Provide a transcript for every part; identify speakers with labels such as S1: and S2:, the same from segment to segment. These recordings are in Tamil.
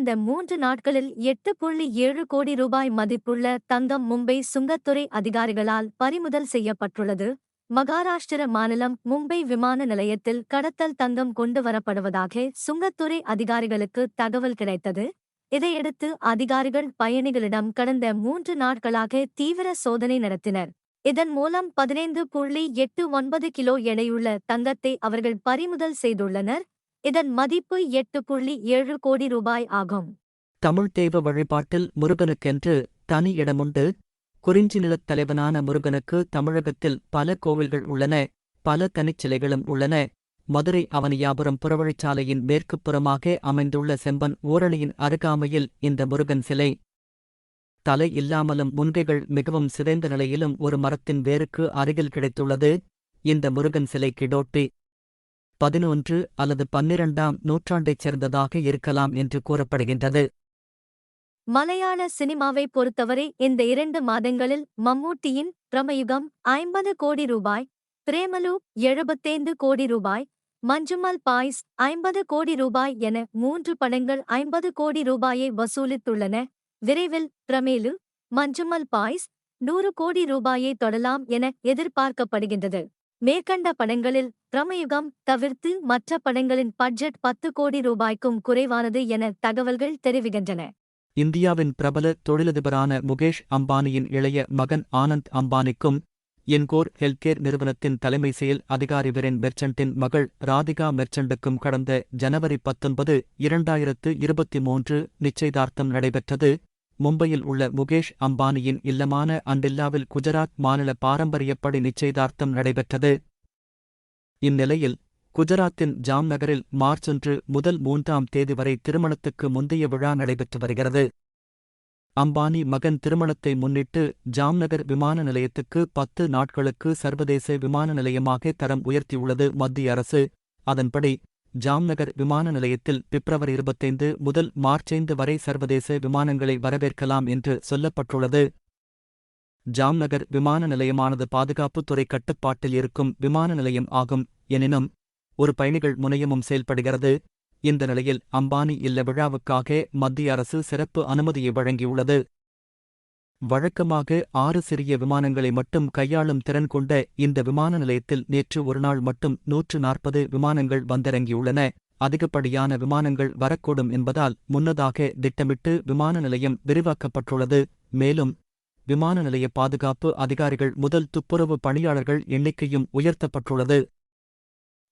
S1: கடந்த மூன்று நாட்களில் எட்டு புள்ளி ஏழு கோடி ரூபாய் மதிப்புள்ள தங்கம் மும்பை சுங்கத்துறை அதிகாரிகளால் பறிமுதல் செய்யப்பட்டுள்ளது. மகாராஷ்டிர மாநிலம் மும்பை விமான நிலையத்தில் கடத்தல் தங்கம் கொண்டு வரப்படுவதாக சுங்கத்துறை அதிகாரிகளுக்கு தகவல் கிடைத்தது. இதையடுத்து அதிகாரிகள் பயணிகளிடம் கடந்த மூன்று நாட்களாக தீவிர சோதனை நடத்தினர். இதன் மூலம் பதினைந்து புள்ளி எட்டு ஒன்பது கிலோ எடையுள்ள தங்கத்தை அவர்கள் பறிமுதல் செய்துள்ளனர். இதன் மதிப்பு எட்டு புள்ளி ஏழு கோடி ரூபாய் ஆகும்.
S2: தமிழ் தெய்வ வழிபாட்டில் முருகனுக்கென்று தனி இடமுண்டு. குறிஞ்சி நிலத் தலைவனான முருகனுக்கு தமிழகத்தில் பல கோவில்கள் உள்ளன பல தனிச்சிலைகளும் உள்ளன. மதுரை அவனியாபுரம் புறவழிச்சாலையின் மேற்குப் புறமாக அமைந்துள்ள செம்பன் ஊரணியின் அருகாமையில் இந்த முருகன் சிலை. தலை இல்லாமலும் முன்கைகள் மிகவும் சிதைந்த நிலையிலும் ஒரு மரத்தின் வேருக்கு அருகில் கிடைத்துள்ளது. இந்த முருகன் சிலை கிடோட்டி பதினொன்று அல்லது பன்னிரண்டாம் நூற்றாண்டைச் சேர்ந்ததாக இருக்கலாம் என்று கூறப்படுகின்றது.
S1: மலையாள சினிமாவை பொறுத்தவரை இந்த இரண்டு மாதங்களில் மம்மூட்டியின் பிரமயுகம் ஐம்பது கோடி ரூபாய் பிரேமலு எழுபத்தைந்து கோடி ரூபாய் மஞ்சுமல் பாய்ஸ் ஐம்பது கோடி ரூபாய் என மூன்று படங்கள் ஐம்பது கோடி ரூபாயை வசூலித்துள்ளன. விரைவில் பிரமேலு மஞ்சுமல் பாய்ஸ் நூறு கோடி ரூபாயை தொடலாம் என எதிர்பார்க்கப்படுகின்றது. மேற்கண்ட படங்களில் பிரமயுகம் தவிர்த்து மற்ற படங்களின் பட்ஜெட் பத்து கோடி ரூபாய்க்கும் குறைவானது என தகவல்கள் தெரிவிக்கின்றன.
S2: இந்தியாவின் பிரபல தொழிலதிபரான முகேஷ் அம்பானியின் இளைய மகன் ஆனந்த் அம்பானிக்கும் என்கோர் ஹெல்த்கேர் நிறுவனத்தின் தலைமை செயல் அதிகாரி விரேன் மெர்ச்சன்ட்டின் மகள் ராதிகா மெர்ச்சண்டுக்கும் கடந்த ஜனவரி பத்தொன்பது இரண்டாயிரத்து இருபத்தி மூன்று நிச்சயதார்த்தம் நடைபெற்றது. மும்பையில் உள்ள முகேஷ் அம்பானியின் இல்லமான அண்டில்லாவில் குஜராத் மாநில பாரம்பரியப்படி நிச்சயதார்த்தம் நடைபெற்றது. இந்நிலையில் குஜராத்தின் ஜாம்நகரில் மார்ச் ஒன்று முதல் மூன்றாம் தேதி வரை திருமணத்துக்கு முந்தைய விழா நடைபெற்று வருகிறது. அம்பானி மகன் திருமணத்தை முன்னிட்டு ஜாம்நகர் விமான நிலையத்துக்கு பத்து நாட்களுக்கு சர்வதேச விமான நிலையமாக தரம் உயர்த்தியுள்ளது மத்திய அரசு. அதன்படி ஜாம்நகர் விமான நிலையத்தில் பிப்ரவரி இருபத்தைந்து முதல் மார்ச் ஐந்து வரை சர்வதேச விமானங்களை வரவேற்கலாம் என்று சொல்லப்பட்டுள்ளது. ஜாம்நகர் விமான நிலையமானது பாதுகாப்புத் துறை கட்டுப்பாட்டில் இருக்கும் விமான நிலையம் ஆகும். எனினும் ஒரு பயணிகள் முனையமும் செயல்படுகிறது. இந்த நிலையில் அம்பானி இல்ல விழாவுக்காக மத்திய அரசு சிறப்பு அனுமதியை வழங்கியுள்ளது. வழக்கமாக ஆறு சிறிய விமானங்களை மட்டும் கையாளும் திறன் கொண்ட இந்த விமான நிலையத்தில் நேற்று ஒருநாள் மட்டும் நூற்று நாற்பது விமானங்கள் வந்திறங்கியுள்ளன. அதிகப்படியான விமானங்கள் வரக்கூடும் என்பதால் முன்னதாக திட்டமிட்டு விமான நிலையம் விரிவாக்கப்பட்டுள்ளது. மேலும் விமான நிலைய பாதுகாப்பு அதிகாரிகள் முதல் துப்புரவு பணியாளர்கள் எண்ணிக்கையும் உயர்த்தப்பட்டுள்ளது.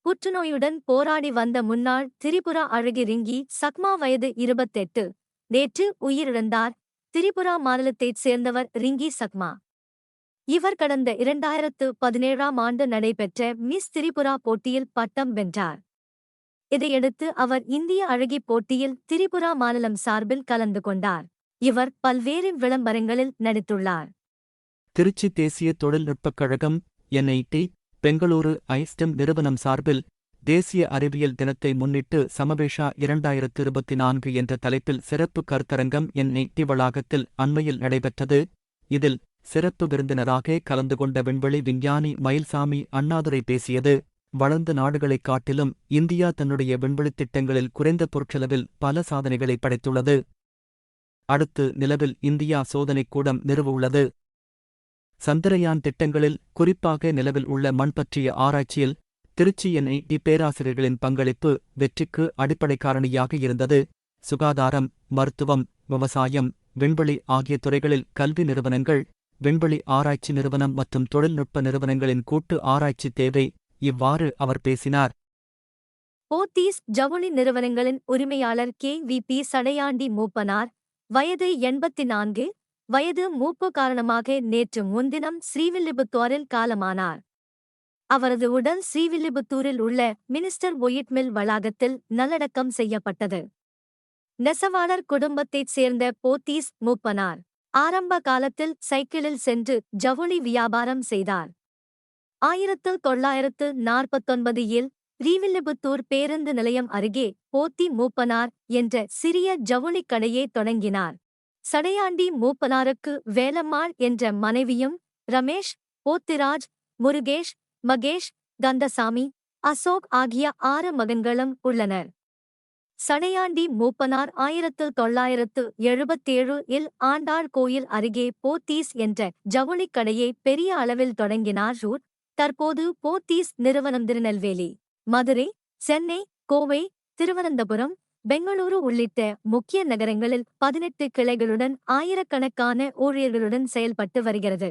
S1: புற்றுநோயுடன் போராடி வந்த முன்னாள் திரிபுரா அழகி ரிங்கி சக்மா வயது இருபத்தெட்டு. நேற்று உயிரிழந்தார். திரிபுரா மாநிலத்தைச் சேர்ந்தவர் ரிங்கி சக்மா. இவர் கடந்த இரண்டாயிரத்து பதினேழாம் ஆண்டு நடைபெற்ற மிஸ் திரிபுரா போட்டியில் பட்டம் வென்றார். இதையடுத்து அவர் இந்திய அழகி போட்டியில் திரிபுரா மாநிலம் சார்பில் கலந்து கொண்டார். இவர் பல்வேறு விளம்பரங்களில் நடித்துள்ளார்.
S2: திருச்சி தேசிய தொழில்நுட்பக் கழகம் என்ஐடி பெங்களூரு ஐஸ்டெம் நிறுவனம் சார்பில் தேசிய அறிவியல் தினத்தை முன்னிட்டு சமவேஷா இரண்டாயிரத்து இருபத்தி நான்கு என்ற தலைப்பில் சிறப்பு கருத்தரங்கம் என்ஐடி வளாகத்தில் அண்மையில் நடைபெற்றது. இதில் சிறப்பு விருந்தினராக கலந்து கொண்ட விண்வெளி விஞ்ஞானி மயில்சாமி அண்ணாதுரை பேசியது வளர்ந்த நாடுகளைக் காட்டிலும் இந்தியா தன்னுடைய விண்வெளித் திட்டங்களில் குறைந்த பொருட்செலவில் பல சாதனைகளை படைத்துள்ளது. அடுத்து நிலவில் இந்தியா சோதனைக் கூடம் நிறுவவுள்ளது சந்திரயான் திட்டங்களில் குறிப்பாக நிலவில் உள்ள மண் பற்றிய ஆராய்ச்சியில் திருச்சி என்ஐடி பேராசிரியர்களின் பங்களிப்பு வெற்றிக்கு அடிப்படை காரணியாக இருந்தது. சுகாதாரம் மருத்துவம் விவசாயம் விண்வெளி ஆகிய துறைகளில் கல்வி நிறுவனங்கள் விண்வெளி ஆராய்ச்சி நிறுவனம் மற்றும் தொழில்நுட்ப நிறுவனங்களின் கூட்டு ஆராய்ச்சி தேவை இவ்வாறு அவர் பேசினார்.
S1: போத்தீஸ் ஜவுளி நிறுவனங்களின் உரிமையாளர் K V P Sadayandi Moopanar வயது எண்பத்தி நான்கு வயது மூப்பு காரணமாக நேற்று முன்தினம் ஸ்ரீவில்லிபுத்தூரில் காலமானார். அவரது உடல் ஸ்ரீவில்லிபுத்தூரில் உள்ள மினிஸ்டர் ஒயிட் மில் வளாகத்தில் நல்லடக்கம் செய்யப்பட்டது. நெசவாளர் குடும்பத்தைச் சேர்ந்த போத்தீஸ் மூப்பனார் ஆரம்ப காலத்தில் சைக்கிளில் சென்று ஜவுளி வியாபாரம் செய்தார். ஆயிரத்து தொள்ளாயிரத்து நாற்பத்தொன்பது இல் ஸ்ரீவில்லிபுத்தூர் பேருந்து நிலையம் அருகே போத்தி மூப்பனார் என்ற சிறிய ஜவுளிக் கடையை தொடங்கினார். சடையாண்டி மூப்பனாருக்கு வேலம்மாள் என்ற மனைவியும் ரமேஷ் போத்திராஜ் முருகேஷ் மகேஷ் கந்தசாமி அசோக் ஆகிய ஆறு மகன்களும் உள்ளனர். சடையாண்டி மூப்பனார் ஆயிரத்து தொள்ளாயிரத்து எழுபத்தேழு இல் ஆண்டாள் கோயில் அருகே போத்தீஸ் என்ற ஜவுளிக் கடையை பெரிய அளவில் தொடங்கினார் ரூட். தற்போது போத்தீஸ் நிறுவனம் திருநெல்வேலி. மதுரை சென்னை கோவை திருவனந்தபுரம் பெங்களூரு உள்ளிட்ட முக்கிய நகரங்களில் பதினெட்டு கிளைகளுடன் ஆயிரக்கணக்கான ஊழியர்களுடன் செயல்பட்டு வருகிறது.